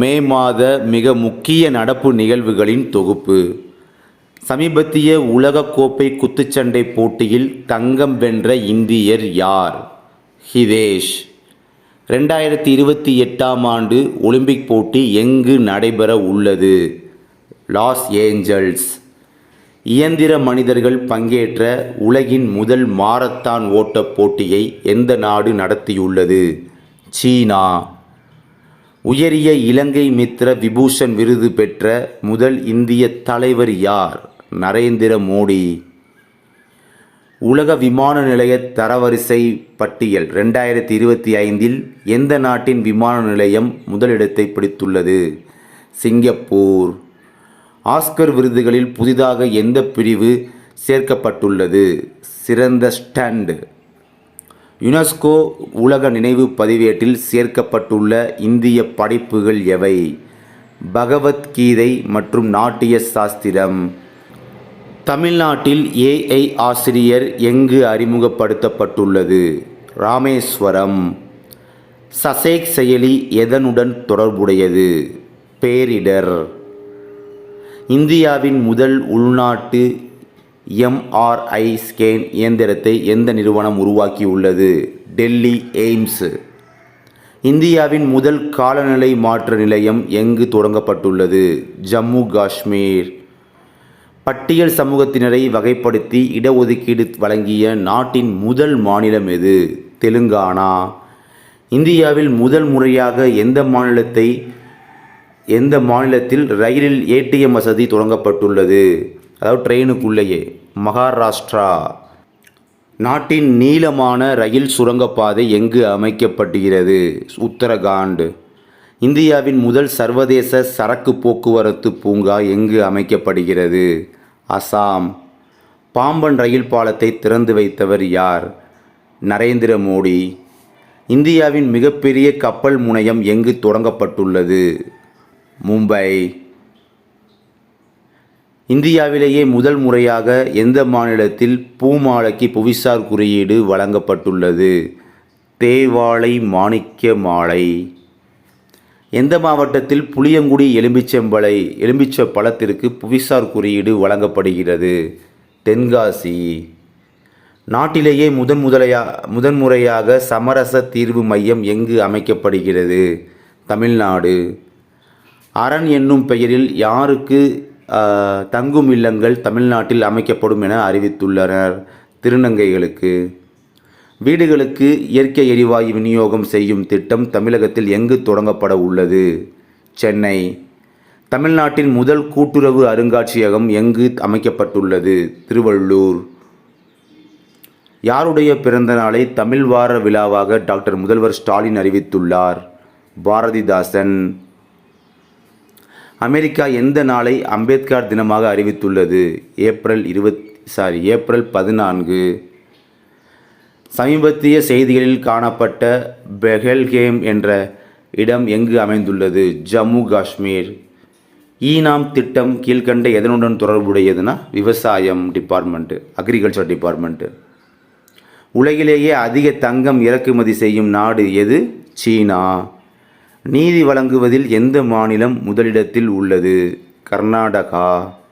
மே மாத மிக முக்கிய நடப்பு நிகழ்வுகளின் தொகுப்பு. சமீபத்திய உலகக்கோப்பை குத்துச்சண்டை போட்டியில் தங்கம் வென்ற இந்தியர் யார்? ஹிதேஷ். ரெண்டாயிரத்தி இருபத்தி எட்டாம் ஆண்டு ஒலிம்பிக் போட்டி எங்கு நடைபெற உள்ளது? Los Angeles. இயந்திர மனிதர்கள் பங்கேற்ற உலகின் முதல் மாரத்தான் ஓட்டப் போட்டியை எந்த நாடு நடத்தியுள்ளது? சீனா. உயரிய இலங்கை மித்திர விபூஷன் விருது பெற்ற முதல் இந்திய தலைவர் யார்? நரேந்திர மோடி. உலக விமான நிலைய தரவரிசை பட்டியல் ரெண்டாயிரத்தி இருபத்தி ஐந்தில் எந்த நாட்டின் விமான நிலையம் முதலிடத்தை பிடித்துள்ளது? சிங்கப்பூர். ஆஸ்கர் விருதுகளில் புதிதாக எந்த பிரிவு சேர்க்கப்பட்டுள்ளது? சிறந்த ஸ்டண்ட் யுனெஸ்கோ உலக நினைவு பதிவேட்டில் சேர்க்கப்பட்டுள்ள இந்திய படைப்புகள் எவை? பகவத்கீதை மற்றும் நாட்டிய சாஸ்திரம். தமிழ்நாட்டில் ஏஐ ஆசிரியர் எங்கு அறிமுகப்படுத்தப்பட்டுள்ளது? ராமேஸ்வரம். சசேக் செயலி எதனுடன் தொடர்புடையது? பேரிடர். இந்தியாவின் முதல் உள்நாட்டு எம்ஆர்ஐ ஸ்கேன் இயந்திரத்தை எந்த நிறுவனம் உருவாக்கியுள்ளது? டெல்லி எய்ம்ஸ். இந்தியாவின் முதல் காலநிலை மாற்ற நிலையம் எங்கு தொடங்கப்பட்டுள்ளது? ஜம்மு காஷ்மீர். பட்டியல் சமூகத்தினரை வகைப்படுத்தி இடஒதுக்கீடு வழங்கிய நாட்டின் முதல் மாநிலம் எது? தெலுங்கானா. இந்தியாவில் முதல் முறையாக எந்த மாநிலத்தை எந்த மாநிலத்தில் ரயிலில் ஏடிஎம் வசதி தொடங்கப்பட்டுள்ளது? அதாவது ட்ரெயினுக்குள்ளேயே மகாராஷ்டிரா. நாட்டின் நீளமான ரயில் சுரங்கப்பாதை எங்கு அமைக்கப்படுகிறது உத்தரகாண்ட். இந்தியாவின் முதல் சர்வதேச சரக்கு போக்குவரத்து பூங்கா எங்கு அமைக்கப்படுகிறது? அசாம். பாம்பன் ரயில் பாலத்தை திறந்து வைத்தவர் யார்? நரேந்திர மோடி. இந்தியாவின் மிகப்பெரிய கப்பல் முனையம் எங்கு தொடங்கப்பட்டுள்ளது? மும்பை. இந்தியாவிலேயே முதல் முறையாக எந்த மாநிலத்தில் பூமாலைக்கு புவிசார் குறியீடு வழங்கப்பட்டுள்ளது? தேவாலை மாணிக்க மாலை. எந்த மாவட்டத்தில் புளியங்குடி எலும்பிச்சம்பளை எலும்பிச்ச பழத்திற்கு புவிசார் குறியீடு வழங்கப்படுகிறது? தென்காசி. நாட்டிலேயே முதன் முதலையா முதன்முறையாக சமரச தீர்வு மையம் எங்கு அமைக்கப்படுகிறது? தமிழ்நாடு. அரண் என்னும் பெயரில் யாருக்கு தங்கும் இல்லங்கள் தமிழ்நாட்டில் அமைக்கப்படும் என அறிவித்துள்ளனர் திருநங்கைகளுக்கு. வீடுகளுக்கு இயற்கை எரிவாயு விநியோகம் செய்யும் திட்டம் தமிழகத்தில் எங்கு தொடங்கப்பட உள்ளது? சென்னை. தமிழ்நாட்டின் முதல் கூட்டுறவு அருங்காட்சியகம் எங்கு அமைக்கப்பட்டுள்ளது? திருவள்ளூர். யாருடைய பிறந்த நாளை தமிழ் வார விழாவாக டாக்டர் முதல்வர் ஸ்டாலின் அறிவித்துள்ளார்? பாரதிதாசன். அமெரிக்கா எந்த நாளை அம்பேத்கர் தினமாக அறிவித்துள்ளது? ஏப்ரல் இருபத் சாரி ஏப்ரல் பதினான்கு. சமீபத்திய செய்திகளில் காணப்பட்ட பெஹல்கேம் என்ற இடம் எங்கு அமைந்துள்ளது? ஜம்மு காஷ்மீர். ஈனாம் திட்டம் கீழ்கண்ட எதனுடன் தொடர்புடையதுன்னா விவசாயம் டிபார்ட்மெண்ட்டு அக்ரிகல்ச்சர் டிபார்ட்மெண்ட்டு உலகிலேயே அதிக தங்கம் இறக்குமதி செய்யும் நாடு எது? சீனா. நீதி வழங்குவதில் எந்த மாநிலம் முதலிடத்தில் உள்ளது? கர்நாடகா.